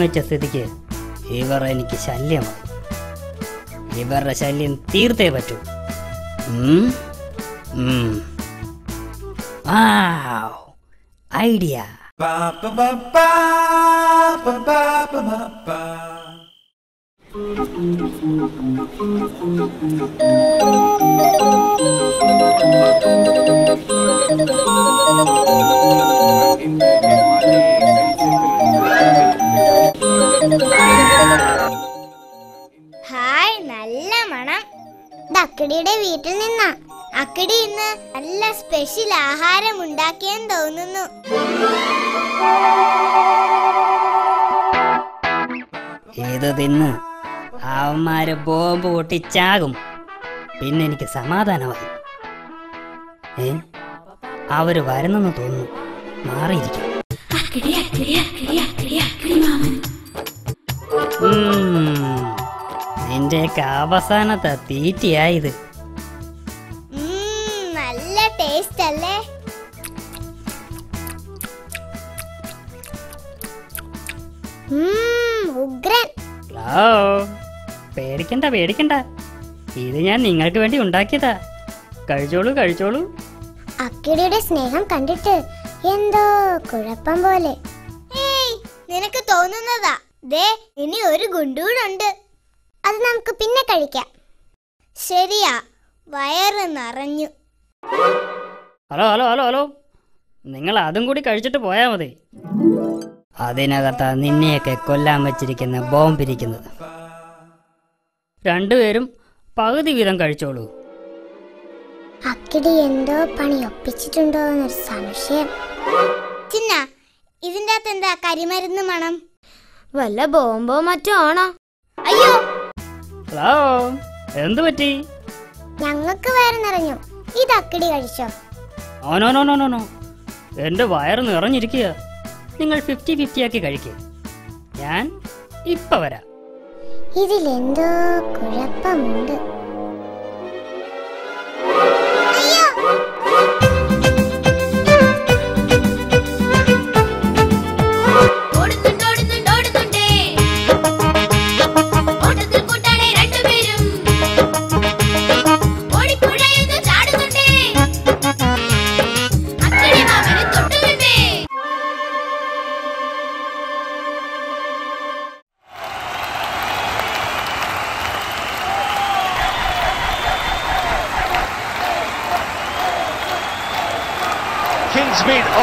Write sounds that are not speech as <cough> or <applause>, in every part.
ഒന്നിച്ച സ്ഥിതിക്ക് ഇവർ എനിക്ക് ശല്യമായി. ഇവരുടെ ശല്യം തീർത്തേ പറ്റൂ. ഐഡിയ. Thank Wow. ഇത് തിന്ന്. അവന്മാര് ബോംബ് പൊട്ടിച്ചാകും. പിന്നെ എനിക്ക് സമാധാനമായി. ഏ? അവർ വരുന്നെന്ന് തോന്നുന്നു. മാറിയിരിക്കും. നിന്റെയൊക്കെ അവസാനത്തെ തീറ്റയായത് നല്ല ടേസ്റ്റ് അല്ലേ? ഹലോ പേടിക്കണ്ട പേടിക്കണ്ട. ഇത് ഞാൻ നിങ്ങൾക്ക് വേണ്ടി ഉണ്ടാക്കിയതാ. കഴിച്ചോളൂ കഴിച്ചോളൂ. അക്കിടിയുടെ സ്നേഹം കണ്ടിട്ട് എന്തോ കുഴപ്പം പോലെ. ഏയ് നിനക്ക് തോന്നുന്നതാ. ദേ ഇനി ഒരു ഗുണ്ടൂടുണ്ട്. അത് നമുക്ക് പിന്നെ കഴിക്കാം. ശരിയാ വയറ് നിറഞ്ഞു. Hello hello hello hello. നിങ്ങൾ അതും കൂടി കഴിച്ചിട്ട് പോയാൽ മതി. അതിനകത്താ നിന്നെയൊക്കെ കൊല്ലാൻ വെച്ചിരിക്കുന്ന ബോംബിരിക്കുന്നത്. രണ്ടുപേരും പകുതി വീതം കഴിച്ചോളൂ. അക്കിടി എന്തോ പണി ഒപ്പിച്ചിട്ടുണ്ടോ എന്നൊരു സംശയം. ചിന്ന ഇതിന്റെ അകത്ത് എന്താ കരിമരുന്ന് മണം? വല്ല ബോംബോ മറ്റോ ആണോ? അയ്യോ! ഹലോ എന്തു പറ്റി? ഞങ്ങൾക്ക് വയറ് നിറഞ്ഞു ഇത് അക്കിടി കഴിച്ചോ? ഓ no no no no no. എന്റെ വയറ് നിറഞ്ഞിരിക്കുക നിങ്ങൾ ഫിഫ്റ്റി ഫിഫ്റ്റി ആക്കി കഴിക്കും. ഞാൻ ഇപ്പൊ വരാം. ഇതിലെന്തോ കുഴപ്പമുണ്ട്.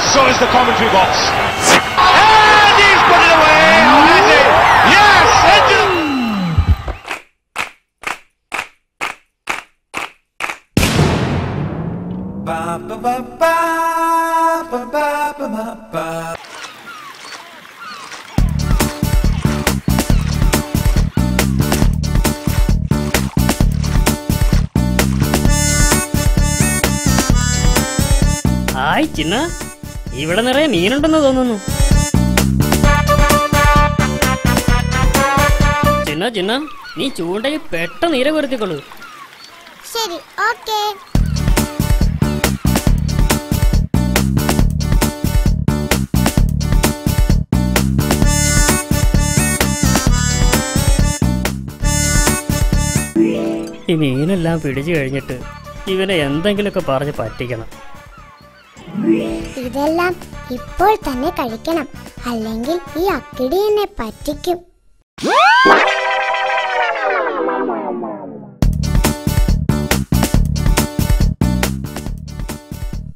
So is the commentary box. And he's put it away, or has he? Yes, into. Ba ba ba ba ba ba ba ba ba. Hi, Chinna. ഇവിടെ നിറയെ മീനുണ്ടെന്ന് തോന്നുന്നു. ചിന്ന ചിന്ന നീ ചൂണ്ടയിൽ പെട്ടെന്ന് ഇര കൊരുത്തിക്കൊള്ളു. ശരി ഓക്കേ. ഈ മീനെല്ലാം പിടിച്ചു കഴിഞ്ഞിട്ട് ഇവനെ എന്തെങ്കിലുമൊക്കെ പറഞ്ഞ് പറ്റിക്കണം. ഇതെല്ലാം ഇപ്പോൾ തന്നെ കഴിക്കണം. അല്ലെങ്കിൽ ഈ അക്കിടി എന്നെ പറ്റിക്കും.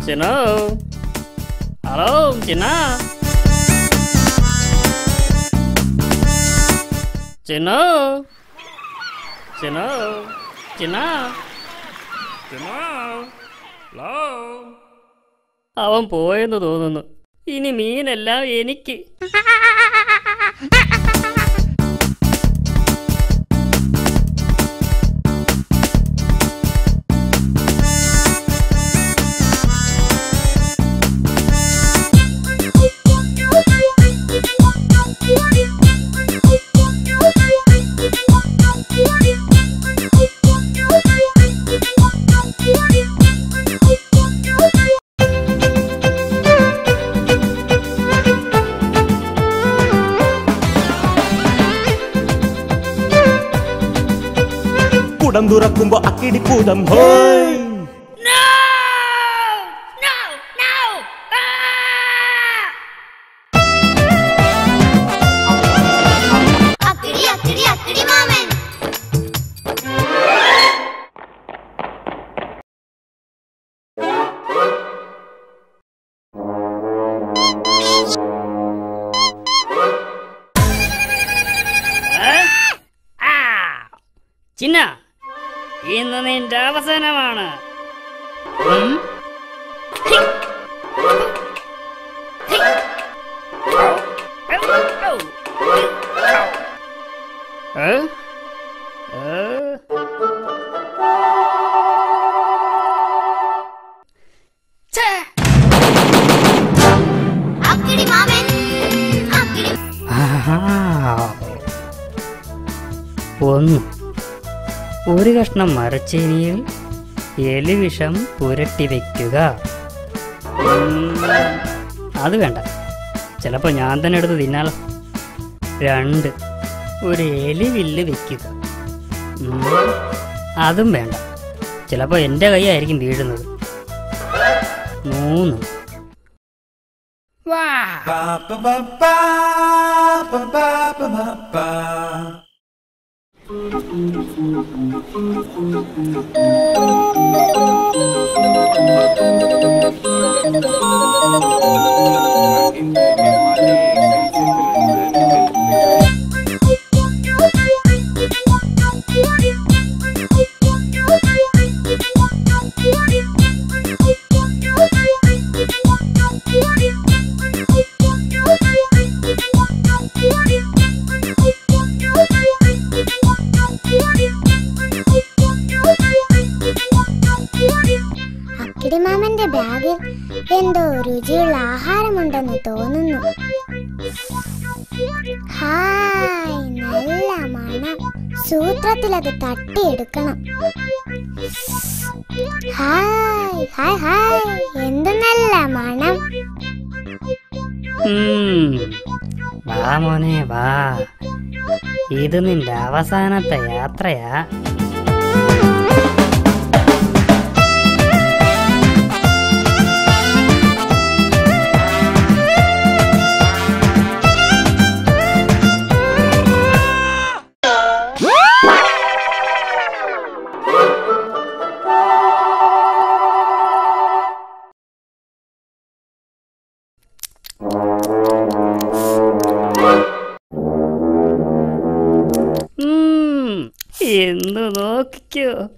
ചിന്നോ? ഹലോ ചിന്ന? ചിന്നോ? ചിന്നോ? ചിന്ന? ചിന്നോ? ഹലോ? അവൻ പോയെന്ന് തോന്നുന്നു. ഇനി മീനെല്ലാം എനിക്ക്. <laughs> കുടം തുറക്കുമ്പോ അക്കിടിപ്പൂതം ഹോയ്. ഒന്ന് ഒരു കഷ്ണം മരച്ചീനിയിൽ എലിവിഷം പുരട്ടി വയ്ക്കുക അത് വേണ്ട ചിലപ്പോൾ ഞാൻ തന്നെ എടുത്ത് തിന്നാലോ രണ്ട് ഒരു എലിവില്ല് വെക്കുക ഉം, അതും വേണ്ട ചിലപ്പോൾ എന്റെ കൈയായിരിക്കും വീഴുന്നത് മൂന്ന് വാ Thank you. മാമന്റെ ബാഗിൽ എന്തോ രുചി രുചിയുള്ള ആഹാരമുണ്ടെന്ന് തോന്നുന്നു. ഹായ് നല്ല മണം. സൂത്രത്തിൽ അത് തട്ടിയെടുക്കണം. ഹായ് ഹായ് ഹായ് എന്ത് നല്ല മണം. വാ മോനെ വാ. ഇത് നിന്റെ അവസാനത്തെ യാത്രയാ. എന്ന്